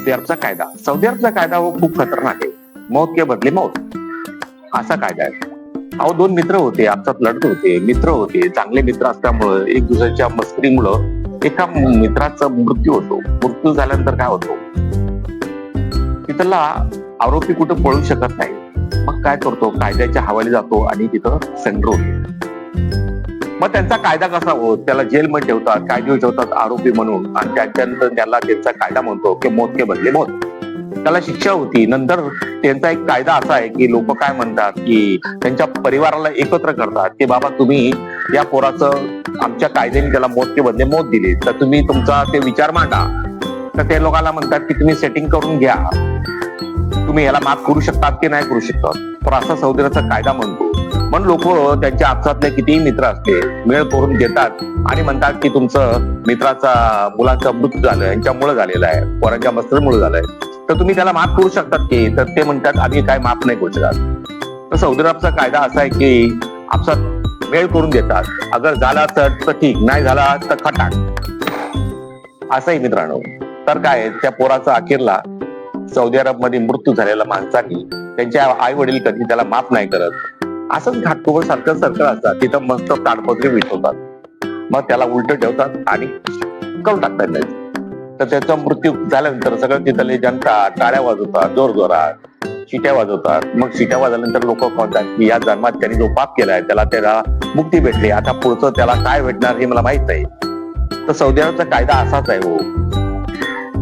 Saudi अरबचा कायदा. Saudi अरबचा कायदा हो खूप खतरनाक आहे. मौत के बदले मौत. असा कायदा आहे. अहो दोन मित्र होते आमच्यात लढत होते मित्र होते चांगले मित्र असल्यामुळं एक दुसऱ्याच्या मस्करीमुळं एका मित्राचा मृत्यू होतो. मृत्यू झाल्यानंतर काय होतो? तिथला आरोपी कुठं पळू शकत नाही. मग काय करतो? कायद्याच्या हवाली जातो आणि तिथं सेंटर होतो मग त्यांचा कायदा कसा? हो त्याला जेलमध्ये ठेवतात कायदे ठेवतात आरोपी म्हणून. आणि त्याच्यानंतर त्याला त्यांचा कायदा म्हणतो की मोत के बदले मोत त्याला शिक्षा होती. नंतर त्यांचा एक कायदा असा आहे की लोक काय म्हणतात की त्यांच्या परिवाराला एकत्र करतात की बाबा तुम्ही या पोराचं आमच्या कायद्याने त्याला मोत के बदले मोत दिली. तर तुम्ही तुमचा ते विचार मांडा. तर ते लोकांना म्हणतात की तुम्ही सेटिंग करून घ्या. तुम्ही याला माफ करू शकतात की नाही करू शकतात? तर असा कायदा म्हणतो. पण लोक त्यांच्या आपसातले कितीही मित्र असते मेळ करून देतात आणि म्हणतात की तुमचं मित्राचा मुलाचा मृत्यू झालं यांच्यामुळे झालेला आहे पोरांच्या मस्तीमुळे झालंय तर तुम्ही त्याला माफ करू शकतात की? तर ते म्हणतात आम्ही काय माफ नाही करू शकत. तर सौदी अरबचा कायदा असा आहे की आपसात मेळ करून देतात अगर झाला तर तर ठीक नाही झाला तर खटाक असंही मित्रांनो. तर काय त्या पोराचा अखेरला सौदी अरबमध्ये मृत्यू झालेल्या माणसांनी त्यांच्या आई वडील कधी त्याला माफ नाही करत. असंच घाटकोबर सारखं सरकार असतात तिथं मस्त ताडपत्री विठवतात मग त्याला उलट ठेवतात आणि करून टाकतात तर त्याचा मृत्यू झाल्यानंतर सगळं तिथले जनता टाळ्या वाजवतात जोरजोरात शिट्या वाजवतात. मग शिट्या वाजवल्यानंतर लोक म्हणतात की या जन्मात त्यांनी जो पाप केलाय त्याला त्याला मुक्ती भेटली. आता पुढचं त्याला काय भेटणार हे मला माहीत नाही. तर सौदी अरबचा कायदा असाच आहे हो.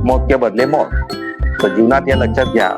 मौत के बदले मौत. तर जीवनात या लक्षात घ्या